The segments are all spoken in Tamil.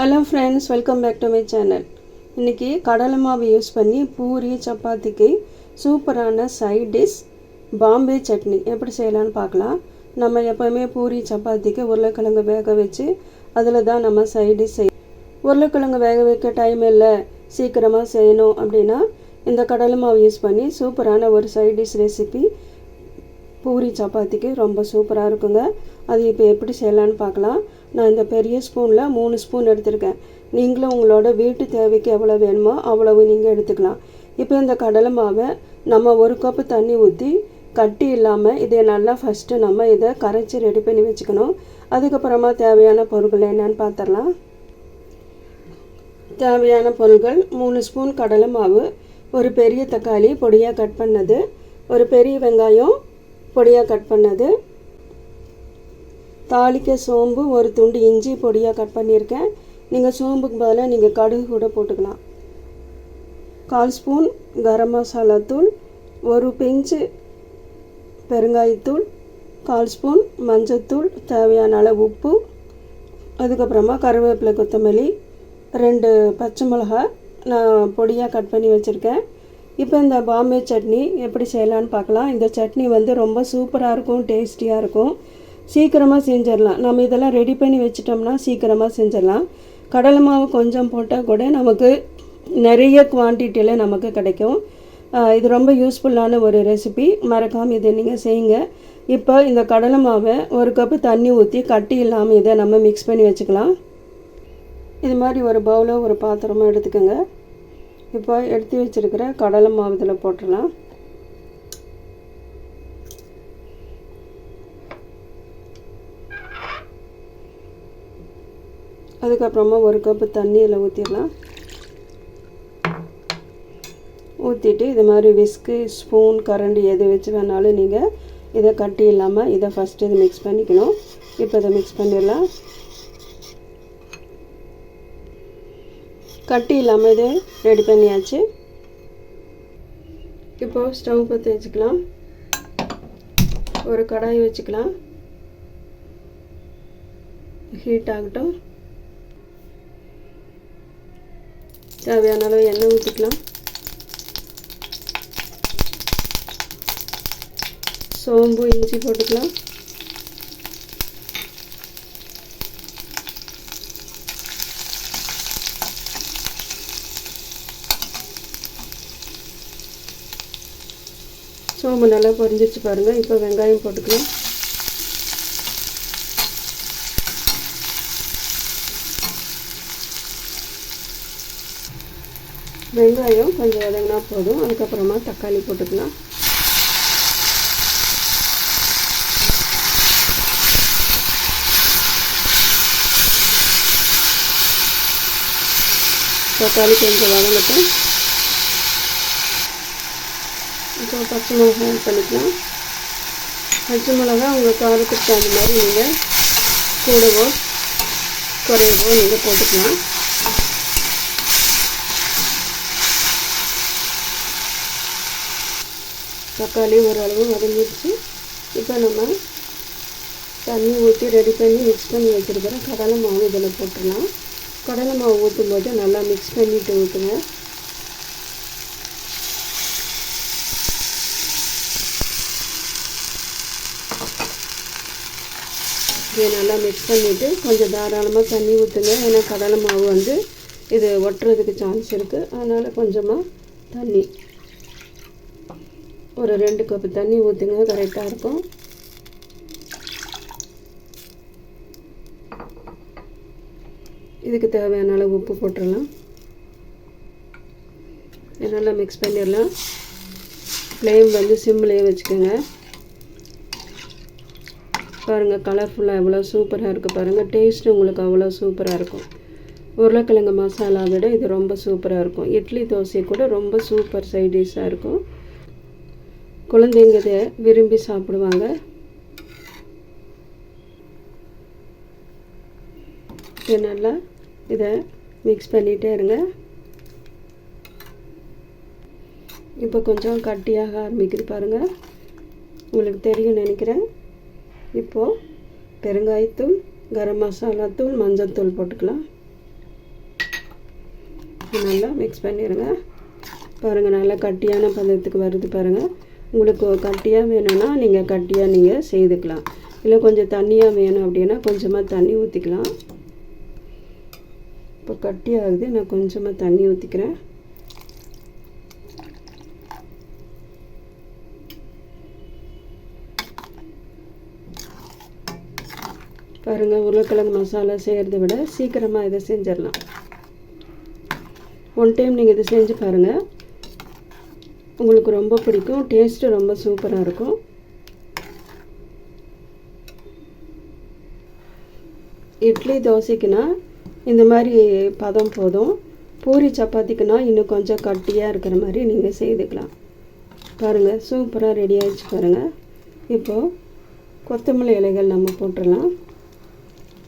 Hello friends welcome back to my channel இன்றைக்கி கடலை மாவு யூஸ் பண்ணி பூரி சப்பாத்திக்கு சூப்பரான சைட் டிஷ் பாம்பே சட்னி. எப்படி செய்யலான்னு பார்க்கலாம். நம்ம எப்போவுமே பூரி சப்பாத்திக்கு உருளைக்கிழங்கு வேக வச்சு அதில் தான் நம்ம சைட் டிஷ் செய் உருளைக்கிழங்கு வேக வைக்க டைம் இல்லை சீக்கிரமாக செய்யணும் அப்படின்னா இந்த கடலை மாவு யூஸ் பண்ணி சூப்பரான ஒரு சைட் டிஷ் ரெசிபி பூரி சப்பாத்திக்கு ரொம்ப சூப்பராக இருக்குங்க. அது இப்போ எப்படி செய்யலான்னு பார்க்கலாம். நான் இந்த பெரிய ஸ்பூனில் மூணு ஸ்பூன் எடுத்திருக்கேன். நீங்களும் உங்களோட வீட்டு தேவைக்கு எவ்வளோ வேணுமோ அவ்வளவு நீங்கள் எடுத்துக்கலாம். இப்போ இந்த கடலை மாவை நம்ம ஒரு கப்பு தண்ணி ஊற்றி கட்டி இல்லாமல் இதை நல்லா ஃபஸ்ட்டு நம்ம இதை கரைச்சி ரெடி பண்ணி வச்சுக்கணும். அதுக்கப்புறமா தேவையான பொருட்கள் என்னன்னு பார்த்துடலாம் தேவையான பொருட்கள் மூணு ஸ்பூன் கடலை மாவு ஒரு பெரிய தக்காளி பொடியாக கட் பண்ணது ஒரு பெரிய வெங்காயம் பொடியாக கட் பண்ணது தாளிக்க சோம்பு ஒரு துண்டு இஞ்சி பொடியாக கட் பண்ணியிருக்கேன். நீங்கள் சோம்புக்கு பதிலாக நீங்கள் கடுகு கூட போட்டுக்கலாம். கால் ஸ்பூன் கரம் மசாலா தூள் ஒரு பிஞ்சு பெருங்காயத்தூள் கால் ஸ்பூன் மஞ்சத்தூள் தேவையான அளவு உப்பு அதுக்கப்புறமா கருவேப்பிலை கொத்தமல்லி ரெண்டு பச்சை மிளகா நான் பொடியாக கட் பண்ணி வச்சுருக்கேன். இப்போ இந்த பாம்பே சட்னி எப்படி செய்யலான்னு பார்க்கலாம். இந்த சட்னி வந்து ரொம்ப சூப்பராக இருக்கும் டேஸ்டியாக இருக்கும். சீக்கிரமாக செஞ்சிடலாம். நம்ம இதெல்லாம் ரெடி பண்ணி வச்சிட்டோம்னா சீக்கிரமாக செஞ்சிடலாம். கடலை மாவு கொஞ்சம் போட்டால் கூட நமக்கு நிறைய குவான்டிட்டியில் நமக்கு கிடைக்கும். இது ரொம்ப யூஸ்ஃபுல்லான ஒரு ரெசிபி மறக்காமல் இதை நீங்கள் செய்யுங்க. இப்போ இந்த கடலை மாவை ஒரு கப்பு தண்ணி ஊற்றி கட்டி இல்லாமல் இதை நம்ம மிக்ஸ் பண்ணி வச்சுக்கலாம். இது மாதிரி ஒரு பவுலோ ஒரு பாத்திரமோ எடுத்துக்கோங்க. இப்போ எடுத்து வச்சுருக்கிற கடலை மாவு இதில் போட்டுடலாம். அதுக்கப்புறமா ஒரு கப்பு தண்ணி இதில் ஊற்றிடலாம் ஊற்றிட்டு இது மாதிரி விஸ்கு ஸ்பூன் கரண்டி எது வச்சு வேணாலும் நீங்கள் இதை கட்டி இல்லாமல் இதை ஃபஸ்ட்டு இது மிக்ஸ் பண்ணிக்கணும். இப்போ இதை மிக்ஸ் பண்ணிடலாம். கட்டி இல்லாமல் இது ரெடி பண்ணியாச்சு. இப்போ ஸ்டவ் பற்றி வச்சுக்கலாம். ஒரு கடாய் வச்சுக்கலாம். ஹீட் ஆகட்டும். தேவையான அளவு எண்ணெய் ஊற்றிக்கலாம் சோம்பு இஞ்சி போட்டுக்கலாம். சோம்பு நல்லா பொரிஞ்சிச்சு பாருங்கள் இப்போ வெங்காயம் போட்டுக்கலாம். வெங்காயம் கொஞ்சம் வதங்கினா போதும். அதுக்கப்புறமா தக்காளி போட்டுக்கலாம். தக்காளி கொஞ்சம் வதங்கட்டும். இப்போ பச்சை மிளகா ஆட் பண்ணிக்கலாம். பச்சை மிளகா உங்கள் காரத்துக்கு தகுந்த மாதிரி நீங்கள் கூடவோ குறையவோ நீங்கள் போட்டுக்கலாம். தக்காளி ஓரளவு வதங்கிடுச்சு. இப்போ நம்ம தண்ணி ஊற்றி ரெடி பண்ணி மிக்ஸ் பண்ணி வச்சுருக்கிற கடலை மாவு இதில் போட்டுடலாம். கடலை மாவு ஊற்றும் போது நல்லா மிக்ஸ் பண்ணிவிட்டு ஊற்றுங்க இதை நல்லா மிக்ஸ் பண்ணிவிட்டு கொஞ்சம் தாராளமாக தண்ணி ஊற்றுங்க ஏன்னா கடலை மாவு வந்து இது ஒட்டுறதுக்கு சான்ஸ் இருக்குது அதனால் கொஞ்சமாக தண்ணி ஒரு ரெண்டு கப்பு தண்ணி ஊற்றுங்க கரெக்டாக இருக்கும். இதுக்கு தேவையான அளவு உப்பு போட்டுடலாம். நல்லா மிக்ஸ் பண்ணிடலாம். ஃப்ளேம் வந்து சிம்லேயே வச்சுக்கோங்க. பாருங்கள் கலர்ஃபுல்லாக எவ்வளோ சூப்பராக இருக்குது பாருங்கள் டேஸ்ட்டு உங்களுக்கு அவ்வளோ சூப்பராக இருக்கும். உருளைக்கிழங்கு மசாலா விட இது ரொம்ப சூப்பராக இருக்கும். இட்லி தோசை கூட ரொம்ப சூப்பர் சைட் டிஷ்ஷாக இருக்கும். குழந்தைங்க இதை விரும்பி சாப்பிடுவாங்க. இது நல்லா இதை மிக்ஸ் பண்ணிகிட்டே இருங்க. இப்போ கொஞ்சம் கட்டியாக ஆரம்பிக்குது பாருங்கள் உங்களுக்கு தெரியும் நினைக்கிறேன். இப்போது பெருங்காயத்தூள் கரம் மசாலா தூள் மஞ்சள் தூள் போட்டுக்கலாம். நல்லா மிக்ஸ் பண்ணிடுங்க பாருங்கள் நல்லா கட்டியான பதத்துக்கு வருது பாருங்கள் உங்களுக்கு கட்டியாக வேணும்னா நீங்கள் கட்டியாக நீங்கள் செய்துக்கலாம். இல்லை கொஞ்சம் தண்ணியாக வேணும் அப்படின்னா கொஞ்சமாக தண்ணி ஊற்றிக்கலாம் இப்போ கட்டியாகுது நான் கொஞ்சமாக தண்ணி ஊற்றிக்கிறேன் பாருங்கள் உருளைக்கிழங்கு மசாலா செய்கிறத விட சீக்கிரமாக இதை செஞ்சிடலாம். ஒன் டைம் நீங்கள் இதை செஞ்சு பாருங்கள் உங்களுக்கு ரொம்ப பிடிக்கும் டேஸ்ட்டு ரொம்ப சூப்பராக இருக்கும். இட்லி தோசைக்குன்னா இந்த மாதிரி பதம் போதும். பூரி சப்பாத்திக்குனா இன்னும் கொஞ்சம் கட்டியாக இருக்கிற மாதிரி நீங்கள் செய்துக்கலாம். பாருங்கள் சூப்பராக ரெடி ஆகிடுச்சு பாருங்கள் இப்போது கொத்தமல்லி இலைகள் நம்ம போட்டுடலாம்.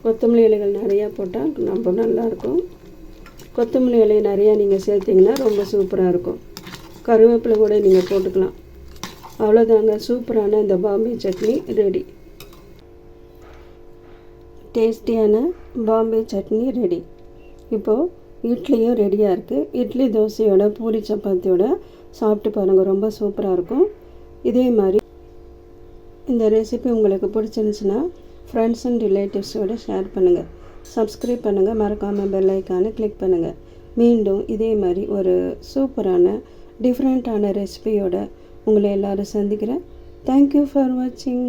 கொத்தமல்லி இலைகள் நிறையா போட்டால் ரொம்ப நல்லாயிருக்கும் கொத்தமல்லி இலையை நிறையா நீங்கள் சேர்த்திங்கன்னா ரொம்ப சூப்பராக இருக்கும். கருவேப்பிலை கூட நீங்கள் போட்டுக்கலாம். அவ்வளோதாங்க சூப்பரான இந்த பாம்பே சட்னி ரெடி. டேஸ்டியான பாம்பே சட்னி ரெடி. இப்போது இட்லியும் ரெடியாக இருக்குது இட்லி தோசையோட பூரி சப்பாத்தியோட சாப்பிட்டு பாருங்கள் ரொம்ப சூப்பராக இருக்கும். இதே மாதிரி இந்த ரெசிபி உங்களுக்கு பிடிச்சிருந்துச்சுன்னா ஃப்ரெண்ட்ஸ் அண்ட் ரிலேட்டிவ்ஸோடு ஷேர் பண்ணுங்கள் சப்ஸ்கிரைப் பண்ணுங்கள் மறக்காமல் பெல் ஐக்கானை கிளிக் பண்ணுங்கள் மீண்டும் இதே மாதிரி ஒரு சூப்பரான டிஃப்ரெண்ட்டான ரெசிபியோட உங்களை எல்லோரும் சந்திக்கிறேன். தேங்க்யூ ஃபார் வாட்சிங்